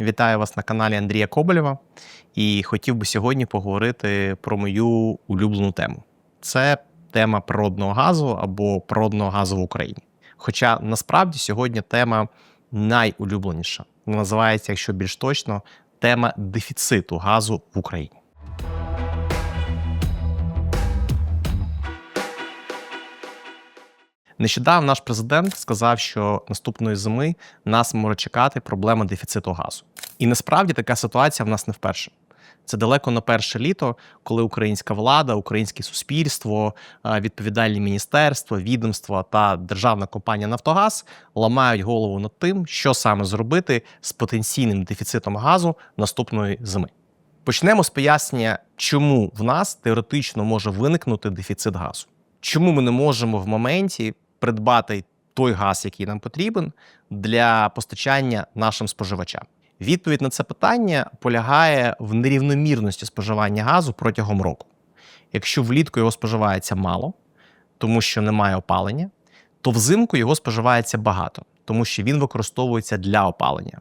Вітаю вас на каналі Андрія Коболєва і хотів би сьогодні поговорити про мою улюблену тему. Це тема природного газу або природного газу в Україні. Хоча насправді сьогодні тема найулюбленіша. Називається, якщо більш точно, тема дефіциту газу в Україні. Нещодавно наш президент сказав, що наступної зими нас може чекати проблема дефіциту газу. І насправді така ситуація в нас не вперше. Це далеко не перше літо, коли українська влада, українське суспільство, е, відповідальні міністерства, відомства та державна компанія Нафтогаз ламають голову над тим, що саме зробити з потенційним дефіцитом газу наступної зими. Почнемо з пояснення, чому в нас теоретично може виникнути дефіцит газу. Чому ми не можемо в моменті придбати той газ, який нам потрібен, для постачання нашим споживачам? Відповідь на це питання полягає в нерівномірності споживання газу протягом року. Якщо влітку його споживається мало, тому що немає опалення, то взимку його споживається багато, тому що він використовується для опалення.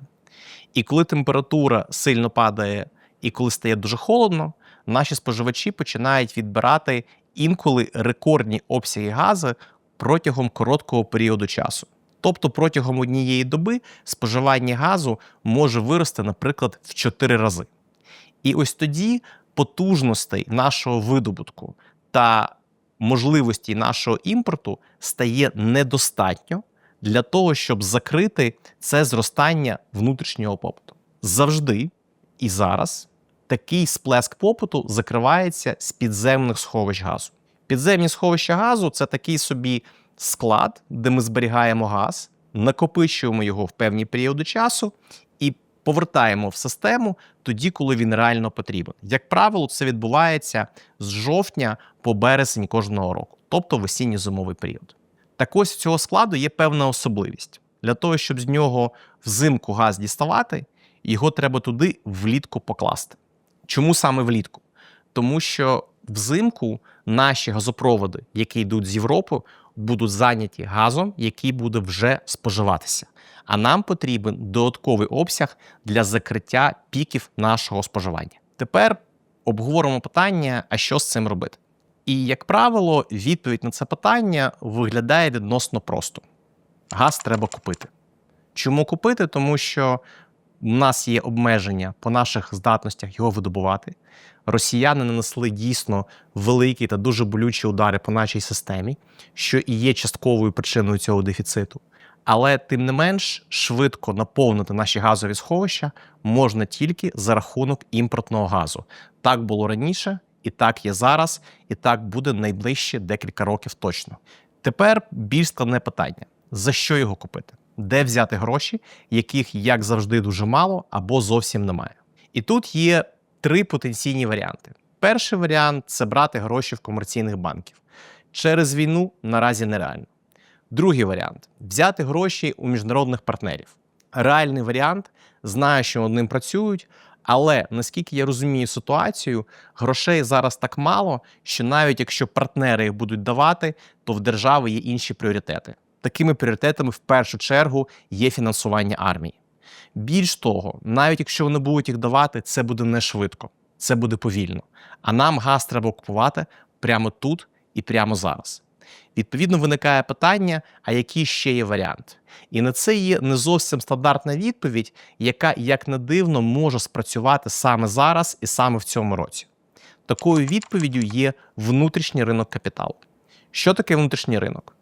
І коли температура сильно падає і коли стає дуже холодно, наші споживачі починають відбирати інколи рекордні обсяги газу протягом короткого періоду часу. Тобто протягом однієї доби споживання газу може вирости, наприклад, в 4 рази. І ось тоді потужностей нашого видобутку та можливості нашого імпорту стає недостатньо для того, щоб закрити це зростання внутрішнього попиту. Завжди і зараз такий сплеск попиту закривається з підземних сховищ газу. Підземні сховища газу це такий собі склад, де ми зберігаємо газ, накопичуємо його в певні періоди часу і повертаємо в систему тоді, коли він реально потрібен. Як правило, це відбувається з жовтня по березень кожного року, тобто в осінньо-зимовий період. Так ось в цього складу є певна особливість. Для того, щоб з нього взимку газ діставати, його треба туди влітку покласти. Чому саме влітку? Тому що взимку наші газопроводи, які йдуть з Європи, будуть зайняті газом, який буде вже споживатися. А нам потрібен додатковий обсяг для закриття піків нашого споживання. Тепер обговоримо питання, а що з цим робити. І, як правило, відповідь на це питання виглядає відносно просто: газ треба купити. Чому купити? Тому що у нас є обмеження по наших здатностях його видобувати. Росіяни нанесли дійсно великі та дуже болючі удари по нашій системі, що і є частковою причиною цього дефіциту. Але тим не менш швидко наповнити наші газові сховища можна тільки за рахунок імпортного газу. Так було раніше, і так є зараз, і так буде найближче декілька років точно. Тепер більш складне питання: за що його купити? Де взяти гроші, яких, як завжди, дуже мало або зовсім немає. І тут є три потенційні варіанти. Перший варіант це брати гроші в комерційних банків. Через війну наразі нереально. Другий варіант взяти гроші у міжнародних партнерів. Реальний варіант, знаю, що над ним працюють, але наскільки я розумію ситуацію, грошей зараз так мало, що навіть якщо партнери їх будуть давати, то в держави є інші пріоритети. Такими пріоритетами в першу чергу є фінансування армії. Більш того, навіть якщо вони будуть їх давати, це буде не швидко, це буде повільно. А нам газ треба купувати прямо тут і прямо зараз. Відповідно, виникає питання: а який ще є варіант? І на це є не зовсім стандартна відповідь, яка, як не дивно, може спрацювати саме зараз і саме в цьому році. Такою відповіддю є внутрішній ринок капіталу. Що таке внутрішній ринок?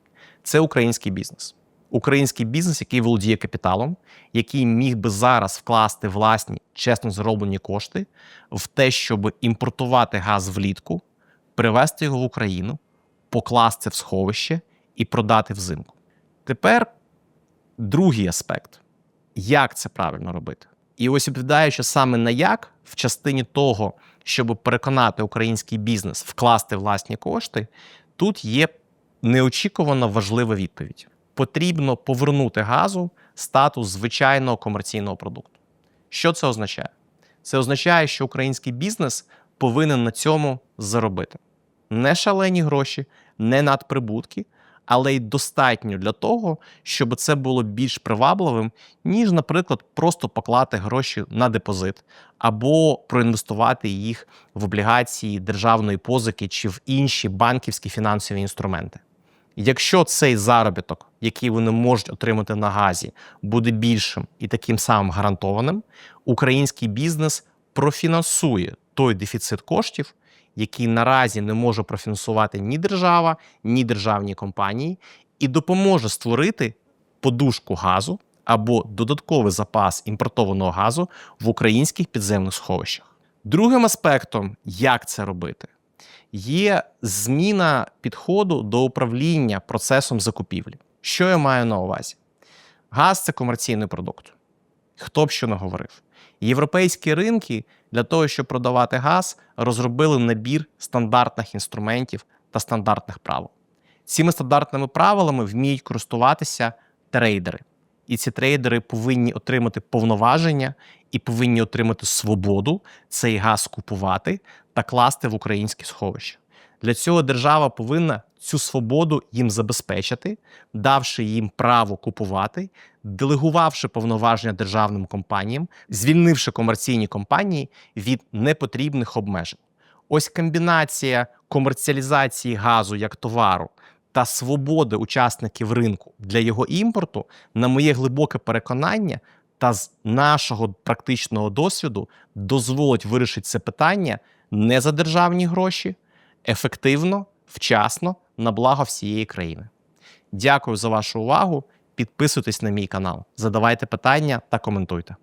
Це український бізнес. Український бізнес, який володіє капіталом, який міг би зараз вкласти власні чесно зароблені кошти в те, щоб імпортувати газ влітку, привезти його в Україну, покласти в сховище і продати взимку. Тепер другий аспект: як це правильно робити? І ось відповідаючи саме на як, в частині того, щоб переконати український бізнес вкласти власні кошти, тут є неочікувано важлива відповідь. Потрібно повернути газу статус звичайного комерційного продукту. Що це означає? Це означає, що український бізнес повинен на цьому заробити не шалені гроші, не надприбутки, але й достатньо для того, щоб це було більш привабливим, ніж, наприклад, просто поклати гроші на депозит або проінвестувати їх в облігації державної позики чи в інші банківські фінансові інструменти. Якщо цей заробіток, який вони можуть отримати на газі, буде більшим і таким самим гарантованим, український бізнес профінансує той дефіцит коштів, який наразі не може профінансувати ні держава, ні державні компанії, і допоможе створити подушку газу або додатковий запас імпортованого газу в українських підземних сховищах. Другим аспектом, як це робити, є зміна підходу до управління процесом закупівлі. Що я маю на увазі? Газ це комерційний продукт. Хто б що не говорив. Європейські ринки для того, щоб продавати газ, розробили набір стандартних інструментів та стандартних правил. Цими стандартними правилами вміють користуватися трейдери. І ці трейдери повинні отримати повноваження і повинні отримати свободу цей газ купувати та класти в українські сховища. Для цього держава повинна цю свободу їм забезпечити, давши їм право купувати, делегувавши повноваження державним компаніям, звільнивши комерційні компанії від непотрібних обмежень. Ось комбінація комерціалізації газу як товару та свободи учасників ринку для його імпорту, на моє глибоке переконання, та з нашого практичного досвіду дозволить вирішити це питання не за державні гроші, ефективно, вчасно, на благо всієї країни. Дякую за вашу увагу. Підписуйтесь на мій канал, задавайте питання та коментуйте.